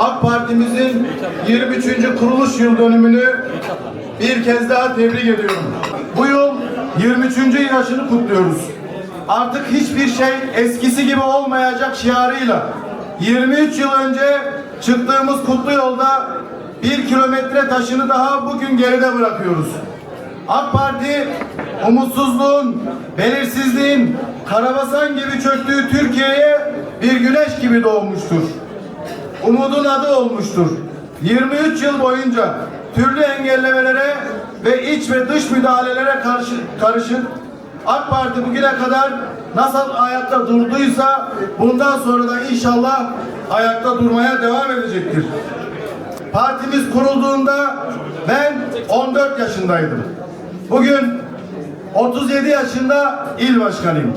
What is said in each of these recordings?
AK Parti'mizin 23. kuruluş yıl dönümünü bir kez daha tebrik ediyorum. Bu yıl 23. yaşını kutluyoruz. Artık hiçbir şey eskisi gibi olmayacak şiarıyla 23 yıl önce çıktığımız kutlu yolda bir kilometre taşını daha bugün geride bırakıyoruz. AK Parti umutsuzluğun, belirsizliğin karabasan gibi çöktüğü Türkiye'ye bir güneş gibi doğmuştur. Umudun adı olmuştur. 23 yıl boyunca türlü engellemelere ve iç ve dış müdahalelere karşı karışık AK Parti bugüne kadar nasıl ayakta durduysa bundan sonra da inşallah ayakta durmaya devam edecektir. Partimiz kurulduğunda ben 14 yaşındaydım. Bugün 37 yaşında il başkanıyım.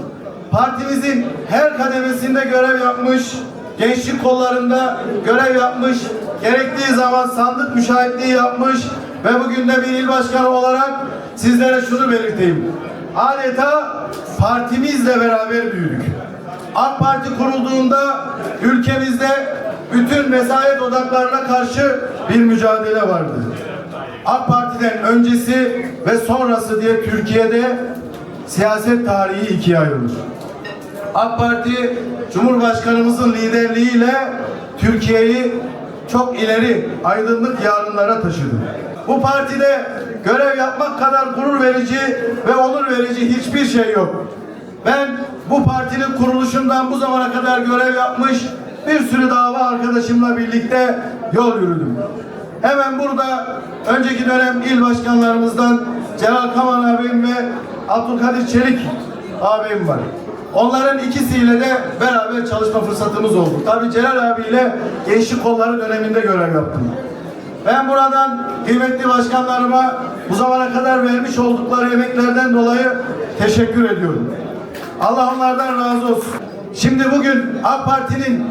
Partimizin her kademesinde görev yapmış, gençlik kollarında görev yapmış, gerektiği zaman sandık müşahitliği yapmış ve bugün de bir il başkanı olarak sizlere şunu belirteyim. Adeta partimizle beraber büyüdük. AK Parti kurulduğunda ülkemizde bütün vesayet odaklarına karşı bir mücadele vardı. AK Parti'den öncesi ve sonrası diye Türkiye'de siyaset tarihi ikiye ayrılır. AK Parti Cumhurbaşkanımızın liderliğiyle Türkiye'yi çok ileri aydınlık yarınlara taşıdı. Bu partide görev yapmak kadar gurur verici ve onur verici hiçbir şey yok. Ben bu partinin kuruluşundan bu zamana kadar görev yapmış bir sürü dava arkadaşımla birlikte yol yürüdüm. Hemen burada önceki dönem il başkanlarımızdan Celal Kaman abim ve Abdülkadir Çelik abim var. Onların ikisiyle de beraber çalışma fırsatımız oldu. Tabii Celal abiyle gençlik kolları döneminde görev yaptım. Ben buradan kıymetli başkanlarıma bu zamana kadar vermiş oldukları emeklerden dolayı teşekkür ediyorum. Allah onlardan razı olsun. Şimdi bugün AK Parti'nin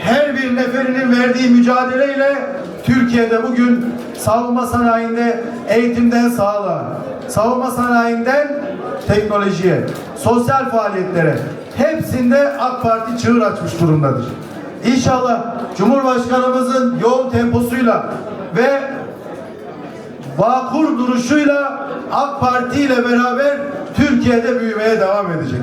her bir neferinin verdiği mücadeleyle Türkiye'de bugün savunma sanayinde eğitimden sağlığa, savunma sanayinden teknolojiye, sosyal faaliyetlere hepsinde AK Parti çığır açmış durumdadır. İnşallah Cumhurbaşkanımızın yoğun temposuyla ve vakur duruşuyla AK Parti ile beraber Türkiye'de büyümeye devam edecek.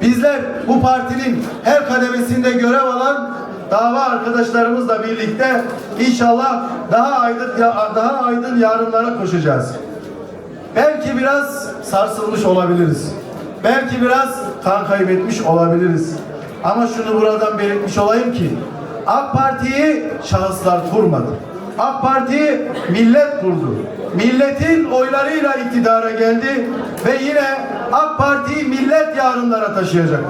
Bizler bu partinin her kademesinde görev alan dava arkadaşlarımızla birlikte inşallah daha aydın daha aydın yarınlara koşacağız. Belki biraz sarsılmış olabiliriz. Belki biraz kan kaybetmiş olabiliriz. Ama şunu buradan belirtmiş olayım ki AK Parti'yi şahıslar kurmadı. AK Parti millet kurdu. Milletin oylarıyla iktidara geldi ve yine AK Parti millet yarınlara taşıyacak.